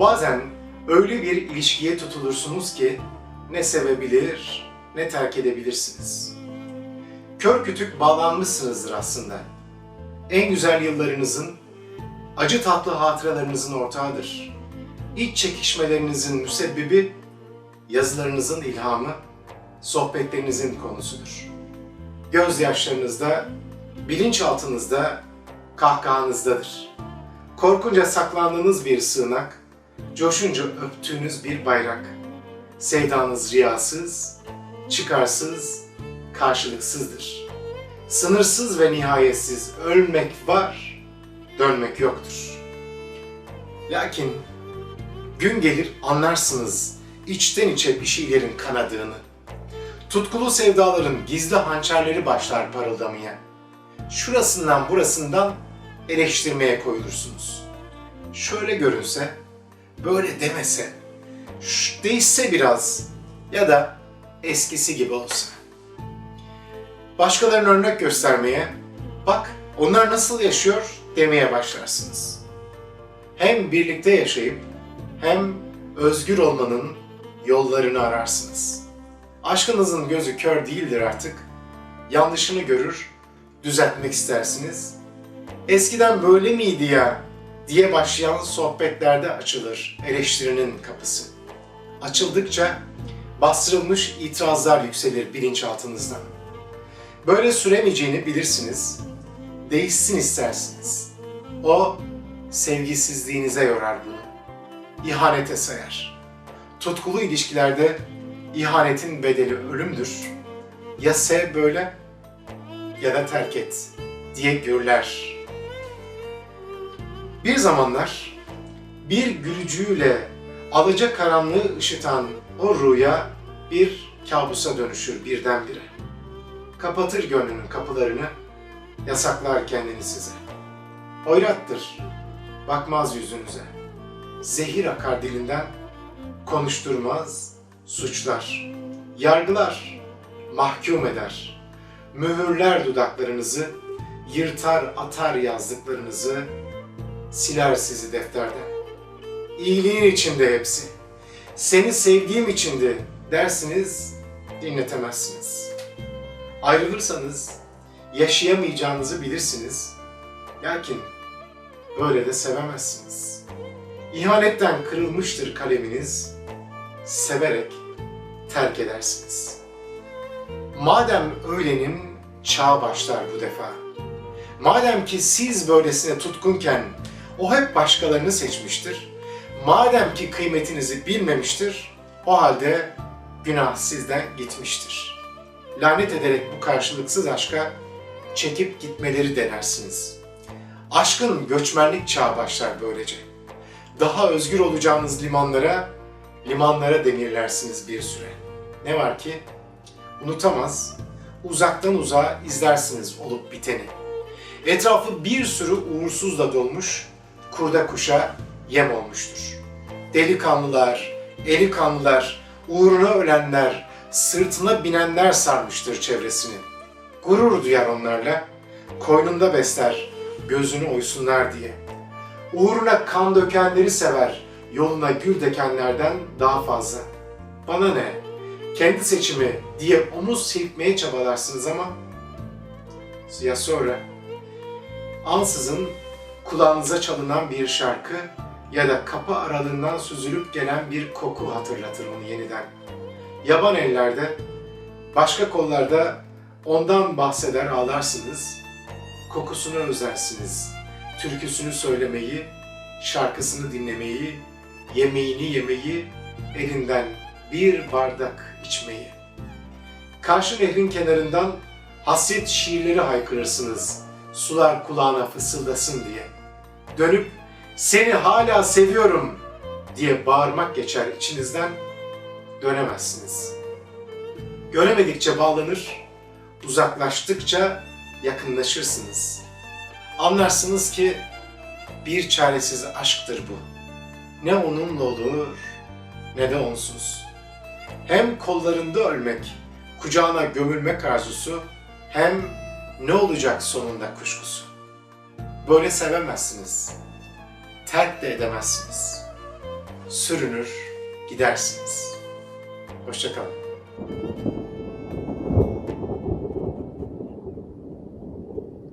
Bazen öyle bir ilişkiye tutulursunuz ki ne sevebilir ne terk edebilirsiniz. Kör kütük bağlanmışsınızdır aslında. En güzel yıllarınızın, acı tatlı hatıralarınızın ortağıdır. İç çekişmelerinizin müsebbibi, yazılarınızın ilhamı, sohbetlerinizin konusudur. Gözyaşlarınızda, bilinçaltınızda, kahkahanızdadır. Korkunca saklandığınız bir sığınak, coşunca öptüğünüz bir bayrak. Sevdanız riyasız, çıkarsız, karşılıksızdır. Sınırsız ve nihayetsiz ölmek var, dönmek yoktur. Lakin gün gelir anlarsınız içten içe bir şeylerin kanadığını. Tutkulu sevdaların gizli hançerleri başlar parıldamaya. Şurasından burasından eleştirmeye koyulursunuz. Şöyle görünse, böyle demese, değişse biraz ya da eskisi gibi olsa. Başkalarına örnek göstermeye, bak onlar nasıl yaşıyor demeye başlarsınız. Hem birlikte yaşayıp hem özgür olmanın yollarını ararsınız. Aşkınızın gözü kör değildir artık. Yanlışını görür, düzeltmek istersiniz. Eskiden böyle miydi ya diye başlayan sohbetlerde açılır eleştirinin kapısı. Açıldıkça bastırılmış itirazlar yükselir bilinçaltınızdan. Böyle süremeyeceğini bilirsiniz. Değişsin istersiniz. O sevgisizliğinize yorar bunu. İhanete sayar. Tutkulu ilişkilerde ihanetin bedeli ölümdür. Ya sev böyle ya da terk et diye gürler. Bir zamanlar bir gülücüğüyle alaca karanlığı ışıtan o rüya bir kabusa dönüşür birdenbire. Kapatır gönlünün kapılarını, yasaklar kendini size. Oyrattır, bakmaz yüzünüze. Zehir akar dilinden, konuşturmaz, suçlar. Yargılar, mahkum eder. Mühürler dudaklarınızı, yırtar atar yazdıklarınızı, siler sizi defterden. İyiliğin içinde hepsi. Seni sevdiğim içindi dersiniz, dinletemezsiniz. Ayrılırsanız yaşayamayacağınızı bilirsiniz. Lakin böyle de sevemezsiniz. İhanetten kırılmıştır kaleminiz, severek terk edersiniz. Madem öylenin çağ başlar bu defa. Madem ki siz böylesine tutkunken o hep başkalarını seçmiştir. Madem ki kıymetinizi bilmemiştir, o halde günah sizden gitmiştir. Lanet ederek bu karşılıksız aşka çekip gitmeleri denersiniz. Aşkın göçmenlik çağı başlar böylece. Daha özgür olacağınız limanlara, limanlara demirlersiniz bir süre. Ne var ki? Unutamaz, uzaktan uzağa izlersiniz olup biteni. Etrafı bir sürü uğursuzla dolmuş, kurda kuşa yem olmuştur. Delikanlılar, eli kanlılar, uğruna ölenler, sırtına binenler sarmıştır çevresini. Gurur duyar onlarla, koynunda besler, gözünü oysunlar diye. Uğruna kan dökenleri sever, yoluna gül dekenlerden daha fazla. Bana ne, kendi seçimi diye omuz silkmeye çabalarsınız ama ya sonra ansızın kulağınıza çalınan bir şarkı ya da kapı aralığından süzülüp gelen bir koku hatırlatır onu yeniden. Yaban ellerde, başka kollarda ondan bahseder ağlarsınız, kokusunu özlersiniz, türküsünü söylemeyi, şarkısını dinlemeyi, yemeğini yemeyi, elinden bir bardak içmeyi. Karşı nehrin kenarından hasret şiirleri haykırırsınız, sular kulağına fısıldasın diye. Dönüp seni hala seviyorum diye bağırmak geçer içinizden, dönemezsiniz. Göremedikçe bağlanır, uzaklaştıkça yakınlaşırsınız. Anlarsınız ki bir çaresiz aşktır bu. Ne onunla olur ne de onsuz. Hem kollarında ölmek, kucağına gömülmek arzusu, hem ne olacak sonunda kuşkusu. Böyle sevemezsiniz. Terk de edemezsiniz. sürünür gidersiniz. Hoşçakalın.